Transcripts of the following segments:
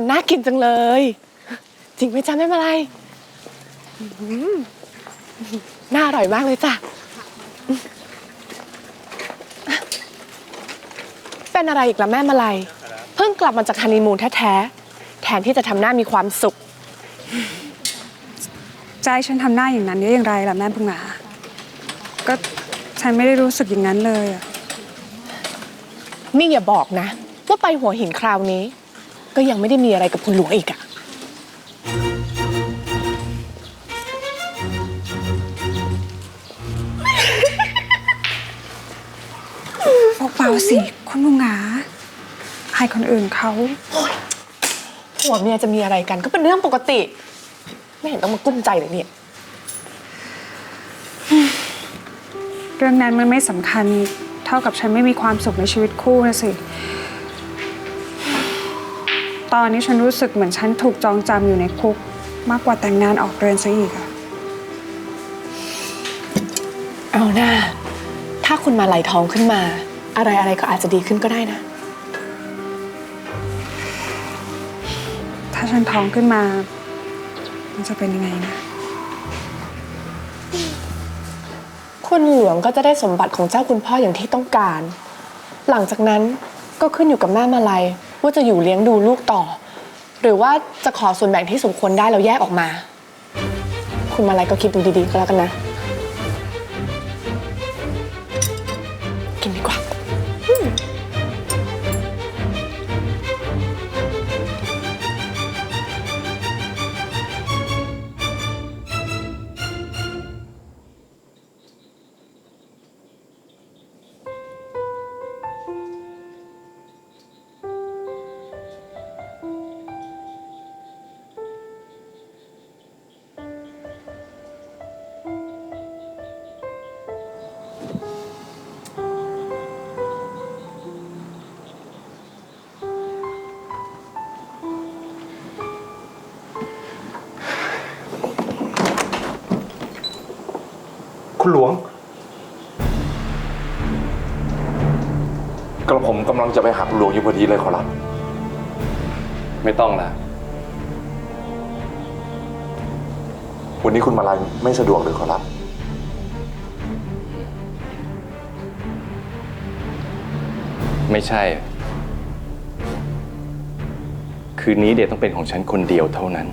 มันน่ากินจังเลย จริงไหมจ๊ะแม่มาลัยอื้อหือน่าอร่อยมากเลยจ้ะ เป็นอะไรอีกล่ะแม่มาลัย เพิ่งกลับมาจากฮันนีมูนแท้ๆ แทนที่จะทำหน้ามีความสุข จะให้ฉันทำหน้าอย่างนั้นได้อย่างไรล่ะแม่พุงหาก็ฉันไม่ได้รู้สึกอย่างนั้นเลยอะนี่อย่าบอกนะ ว่าไปหัวหินคราวนี้ ก็ยังไม่ได้มีอะไรกับคุณหลวงอีกอะเบาๆสิ คุณพุงหาให้คนอื่นเขาหัวเมียจะมีอะไรกันก็เป็นเรื่องปกติ ไม่เห็นต้องมากุ้มใจเลยเนี่ย เรื่องนั้นมันไม่สำคัญเท่ากับฉันไม่มีความสุขในชีวิตคู่นะสิ ตอนนี้ฉันรู้สึกเหมือนฉันถูกจองจำอยู่ในคุก มากกว่าแต่งงานออกเรือนซะอีกอะเอาหน้า ถ้าคุณมาไหลท้องขึ้นมา อะไรอะไรก็อาจจะดีขึ้นก็ได้นะ ถ้าฉันท้องขึ้นมา มันจะเป็นยังไงนะ คุณหลวงก็จะได้สมบัติของเจ้าคุณพ่ออย่างที่ต้องการ หลังจากนั้นก็ขึ้นอยู่กับแม่มาลัย ว่าจะอยู่เลี้ยงดูลูกต่อ หรือว่าจะขอส่วนแบ่งที่สมควรได้แล้วแยกออกมา คุณมาลัยก็คิดดูดีๆก็แล้วกันนะ คุณหลวง กระผมกำลังจะไปหาคุณหลวงอยู่พอดีเลยขอรับ ไม่ต้องละวันนี้คุณมาลายไม่สะดวกหรือขอรับ ไม่ใช่ คืนนี้เดทต้องเป็นของฉันคนเดียวเท่านั้น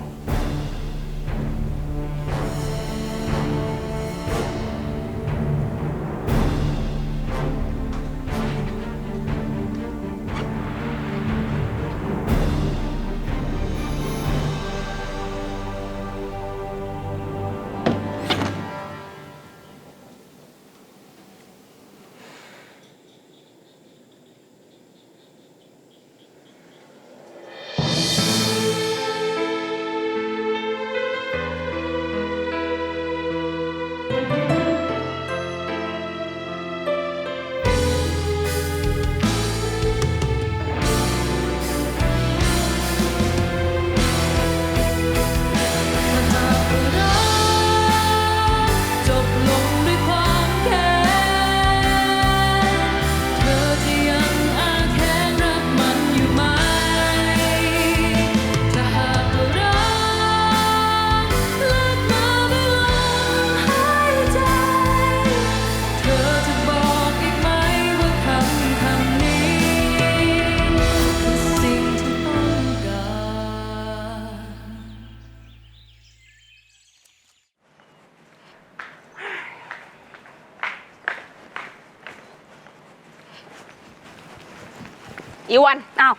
อีวันเอา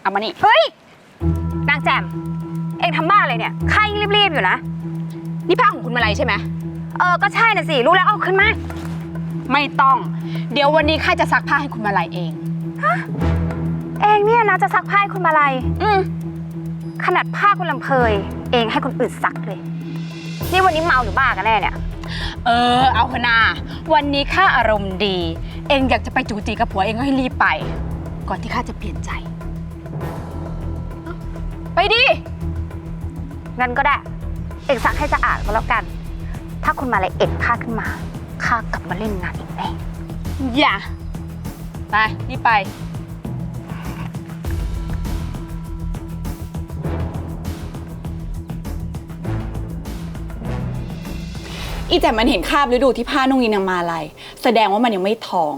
เอามานี่ เฮ้ย นางแจม เองทำบ้าอะไรเนี่ยข้ายังรีบๆอยู่นะ นี่ผ้าของคุณมาลัยใช่ไหม เออ ก็ใช่น่ะสิ รู้แล้วเอาขึ้นมา ไม่ต้อง เดี๋ยววันนี้ข้าจะซักผ้าให้คุณมาลัยเองเองเนี่ยนะจะซักผ้าให้คุณมาลัย อืมขนาดผ้าคุณลำเพย เองให้คนอื่นซักเลย นี่วันนี้เมาหรือบ้ากันแน่เนี่ย เออ เอาเถอะนาวันนี้ข้าอารมณ์ดี เองอยากจะไปจูจีกับผัวเองก็ให้รีบไป ก่อนที่ข้าจะเปลี่ยนใจ ไปดิ งั้นก็ได้ เอกสักให้สะอาดก็แล้วกัน ถ้าคุณมาอะไรเอ็ดข้าขึ้นมา ข้ากลับมาเล่นงานอีกไน่ อย่า ไปนี่ไป อีแต่มันเห็นคราบฤดูที่ผ้านุ่งยินางมาลายแสดงว่ามันยังไม่ท้อง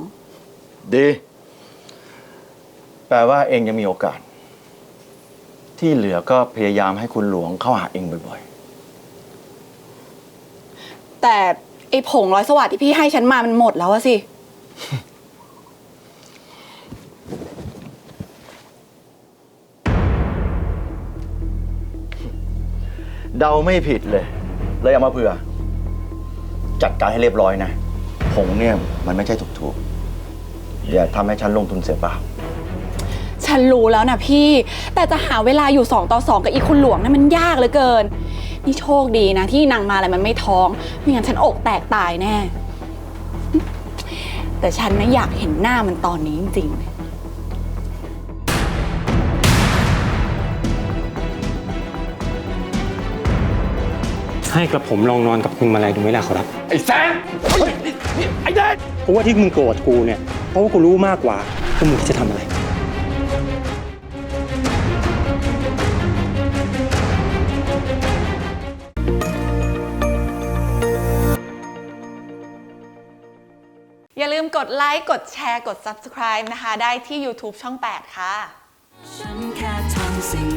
ดี แปลว่าเองยังมีโอกาส ที่เหลือก็พยายามให้คุณหลวงเข้าหาเองบ่อยแต่ไอ้ผงร้อยสวัสดิ์ที่พี่ให้ฉันมามันหมดแล้วอะสิ ๆ เดาไม่ผิดเลย เลยเอามาเผื่อ จัดการให้เรียบร้อยนะ ผงเนี่ยมันไม่ใช่ถูกๆอย่าทำให้ฉันลงทุนเสียเปล่า ฉันรู้แล้วนะพี่ แต่จะหาเวลาอยู่สองต่อสองกับอีกคุณหลวงนี่นมันยากเหลือเกิน นี่โชคดีนะ ที่นางมาอะไรมันไม่ท้องไม่งั้นฉันอกแตกตายแน่ แต่ฉันนะอยากเห็นหน้ามันตอนนี้จริงๆ ให้กระผมลองนอนกับคุณมาลัยดูไหมล่ะขอรับ ไอ้แซงไอ้แดนเพราะว่าที่มึงโกรธกูเนี่ย เพราะว่ากูรู้มากกว่าว่ามึงจะทำอะไร อย่าลืมกดไลค์ กดแชร์ กด Subscribe นะคะ ได้ที่ YouTube ช่อง 8 ค่ะ ฉันแค่ทำสิ่ง